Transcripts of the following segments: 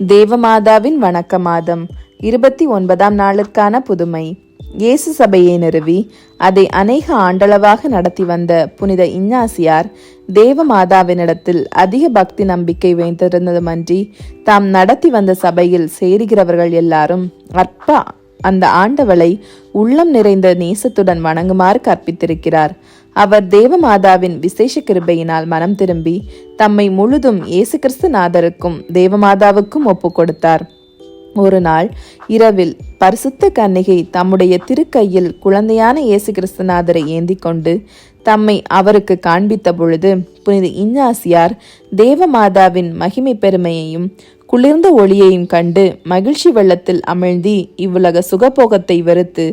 தேவமாதாவின் வணக்க மாதம் இருபத்தி ஒன்பதாம் நாளுக்கான புதுமை. இயேசு சபையை நிறுவி அதை அநேக ஆண்டளவாக நடத்தி வந்த புனித இஞ்ஞாசியார் தேவமாதாவினிடத்தில் அதிக பக்தி நம்பிக்கை வைத்திருந்ததுமன்றி தாம் நடத்தி வந்த சபையில் சேருகிறவர்கள் எல்லாரும் அற்ப அந்த ஆண்டவளை உள்ளம் நிறைந்த நேசத்துடன் வணங்குமாறு கற்பித்திருக்கிறார். அவர் தேவமாதாவின் விசேஷ கிருபையினால் மனம் திரும்பி தம்மை முழுதும் இயேசு கிறிஸ்துநாதருக்கும் தேவமாதாவுக்கும் ஒப்பு கொடுத்தார் ஒரு நாள் இரவில் பரிசுத்த கன்னிகை தம்முடைய திருக்கையில் குழந்தையான இயேசு கிறிஸ்துநாதரை ஏந்தி கொண்டு தம்மை அவருக்கு காண்பித்த பொழுது புனித இஞ்ஞாசியார் தேவமாதாவின் மகிமை பெருமையையும் குளிர்ந்த ஒளியையும் கண்டு மகிழ்ச்சி வெள்ளத்தில் அமிழ்ந்தி இவ்வுலக சுகபோகத்தை வெறுத்து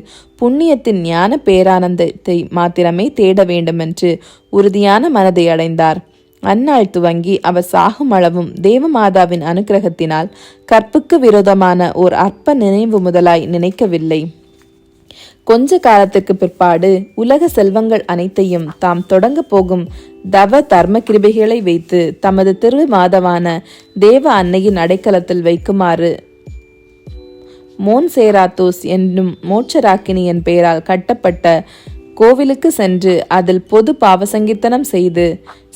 புண்ணியத்தின் ஞான பேரானந்தத்தை மாத்திரமே தேட வேண்டுமென்று உறுதியான மனதை அடைந்தார். அந்நாள் துவங்கி அவர் சாகும் அளவும் தேவமாதாவின் அனுக்கிரகத்தினால் கற்புக்கு விரோதமான ஓர் அற்ப நினைவு முதலாய் நினைக்கவில்லை. கொஞ்ச காலத்திற்கு பிற்பாடு உலக செல்வங்கள் அனைத்தையும் தாம் தொடங்க போகும் தவ தர்ம கிருபைகளை வைத்து தமது திரு மாதவான தேவ அன்னையின் அடைக்கலத்தில் வைக்குமாறு. மோன்சேராத்தோஸ் என்னும் மோட்சராக்கினியின் பெயரால் கட்டப்பட்ட கோவிலுக்கு சென்று அதில் பொது பாவசங்கீர்த்தனம் செய்து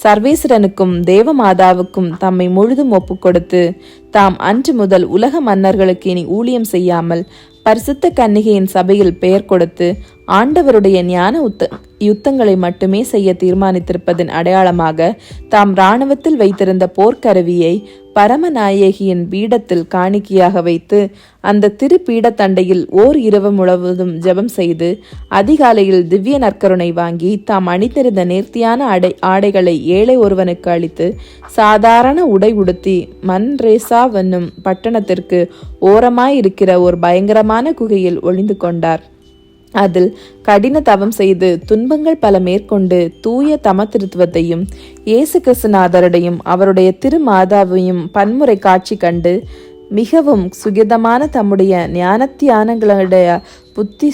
சர்வேஸ்வரனுக்கும் தேவமாதாவுக்கும் தம்மை முழுதும் ஒப்புக்கொடுத்து தாம் அன்று முதல் உலக மன்னர்களுக்கு இனி ஊழியம் செய்யாமல் பரிசுத்த கன்னிகையின் சபையில் பெயர் கொடுத்து ஆண்டவருடைய ஞான உத்த யுத்தங்களை மட்டுமே செய்ய தீர்மானித்திருப்பதன் அடையாளமாக தாம் இராணுவத்தில் வைத்திருந்த போர்க்கருவியை பரமநாயகியின் பீடத்தில் காணிக்கையாக வைத்து அந்த திரு பீடத்தண்டையில் ஓர் இரவு முழுவதும் ஜெபம் செய்து அதிகாலையில் திவ்ய நற்கருணை வாங்கி தாம் அணிந்திருந்த நேர்த்தியான அடை ஆடைகளை ஏழை ஒருவனுக்கு அளித்து சாதாரண உடை உடுத்தி மன்ரேசா வன்னும் பட்டணத்திற்கு ஓரமாயிருக்கிற ஒரு பயங்கரமான குகையில் ஒளிந்து கொண்டார். அதில் கடின தவம் செய்து துன்பங்கள் பல மேற்கொண்டு தூய தம திருத்துவத்தையும் இயேசு கிறிஸ்துநாதருடையும் அவருடைய திருமாதாவையும் பன்முறை காட்சி கண்டு மிகவும் சுகிதமான தம்முடைய ஞானத்தியானங்களுடைய புத்தி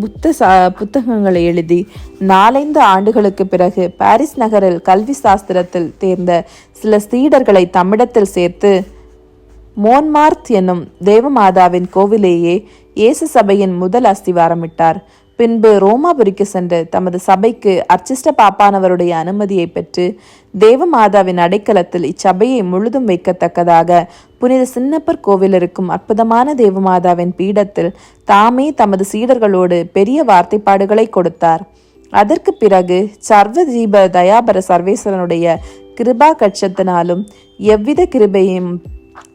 புத்த சா புத்தகங்களை எழுதி நாலைந்து ஆண்டுகளுக்கு பிறகு பாரிஸ் நகரில் கல்வி சாஸ்திரத்தில் தேர்ந்த சில சீடர்களை தம்மிடத்தில் சேர்த்து மோன்மார்த் என்னும் தேவமாதாவின் கோவிலேயே இயேசு சபையின் முதல் அஸ்திவாரமிட்டார். பின்பு ரோமாபுரிக்கு சென்று தமது சபைக்கு அர்ச்சிஷ்ட பாப்பானவருடைய அனுமதியை பெற்று தேவமாதாவின் அடைக்கலத்தில் இச்சபையை முழுதும் வைக்கத்தக்கதாக புனித சின்னப்பர் கோவில் இருக்கும் அற்புதமான தேவமாதாவின் பீடத்தில் தாமே தமது சீடர்களோடு பெரிய வார்த்தைப்பாடுகளை கொடுத்தார். அதற்கு பிறகு சர்வ தீப தயாபர சர்வேஸ்வரனுடைய கிருபா கட்சத்தினாலும் எவ்வித கிருபையும்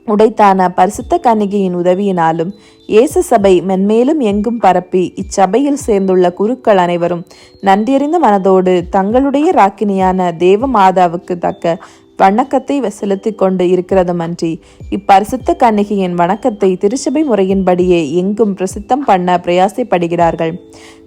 உடைத்தான பரிசுத்த கன்னிகையின் உதவியினாலும் இயேசு சபை மென்மேலும் எங்கும் பரப்பி இச்சபையில் சேர்ந்துள்ள குருக்கள் அனைவரும் நன்றியறிந்த மனதோடு தங்களுடைய ராக்கினியான தேவ மாதாவுக்கு தக்க வணக்கத்தை செலுத்தி கொண்டு இருக்கிறதுமன்றி இப்பரிசுத்த கன்னிகையின் வணக்கத்தை திருச்சபை முறையின்படியே எங்கும் பிரசித்தம் பண்ண பிரயாசைப்படுகிறார்கள்.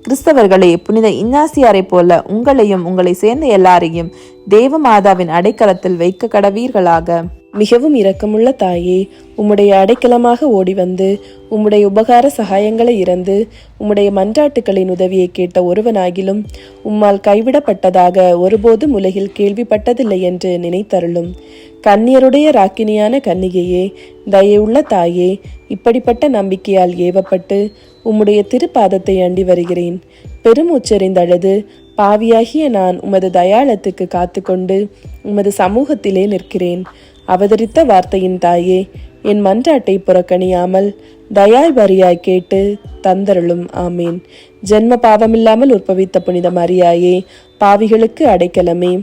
கிறிஸ்தவர்களே புனித இன்னாசியாரை போல உங்களையும் உங்களை சேர்ந்த எல்லாரையும் தேவ மாதாவின் அடைக்கலத்தில் வைக்க கடவீர்களாக மிகவும் இரக்கமுள்ள தாயே உம்முடைய அடைக்கலமாக ஓடி வந்து உம்முடைய உபகார சகாயங்களை இறந்து உம்முடைய மன்றாட்டுகளின் உதவியை கேட்ட ஒருவனாகிலும் உம்மால் கைவிடப்பட்டதாக ஒருபோதும் உலகில் கேள்விப்பட்டதில்லை என்று நினைத்தருளும். கன்னியருடைய ராக்கினியான கன்னிகையே தயவுள்ள தாயே இப்படிப்பட்ட நம்பிக்கையால் ஏவப்பட்டு உம்முடைய திருப்பாதத்தை அண்டி வருகிறேன். பெருமூச்செறிந்தழுது பாவியாகிய நான் உமது தயாளத்துக்கு காத்துக்கொண்டு உமது சமூகத்திலே நிற்கிறேன். அவதரித்த வார்த்தையின் தாயே என் மன்றாட்டை புறக்கணியாமல் தயாய் வரியாய் கேட்டு தந்தருளும். ஆமேன். ஜென்ம பாவமில்லாமல் உற்பவித்த புனித மரியாயே பாவிகளுக்கு அடைக்கலமே.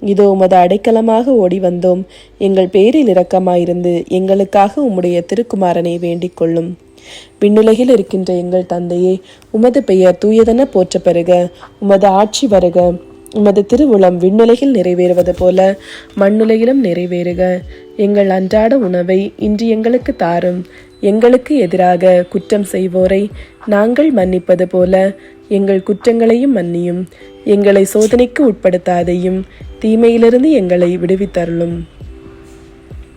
இதோ உமது அடைக்கலமாக ஓடி வந்தோம் எங்கள் பேரில் இரக்கமாயிருந்து எங்களுக்காக உம்முடைய திருக்குமாரனை வேண்டிக் கொள்ளும். விண்ணுலகில் இருக்கின்ற எங்கள் தந்தையே உமது பெயர் தூயதென போற்ற பெறுக. உமது ஆட்சி வருக. உமது திருவுளம் விண்ணுலகில் நிறைவேறுவது போல மண்ணுலகிலும் நிறைவேறுக. எங்கள் அன்றாட உணவை இன்று எங்களுக்கு தாரும். எங்களுக்கு எதிராக குற்றம் செய்வோரை நாங்கள் மன்னிப்பது போல எங்கள் குற்றங்களையும் மன்னியும். எங்களை சோதனைக்கு உட்படுத்தாதையும் தீமையிலிருந்து எங்களை விடுவித்தருளும்.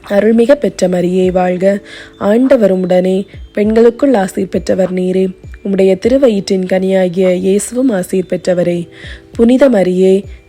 அருள்மிக பெற்ற மரியே வாழ்க. ஆண்டவரும் உடனே பெண்களுக்குள் ஆசீர் பெற்றவர் நீரே. உம்முடைய திருவயிற்றின் கனியாகிய இயேசுவும் ஆசீர் பெற்றவரே. புனித மரியே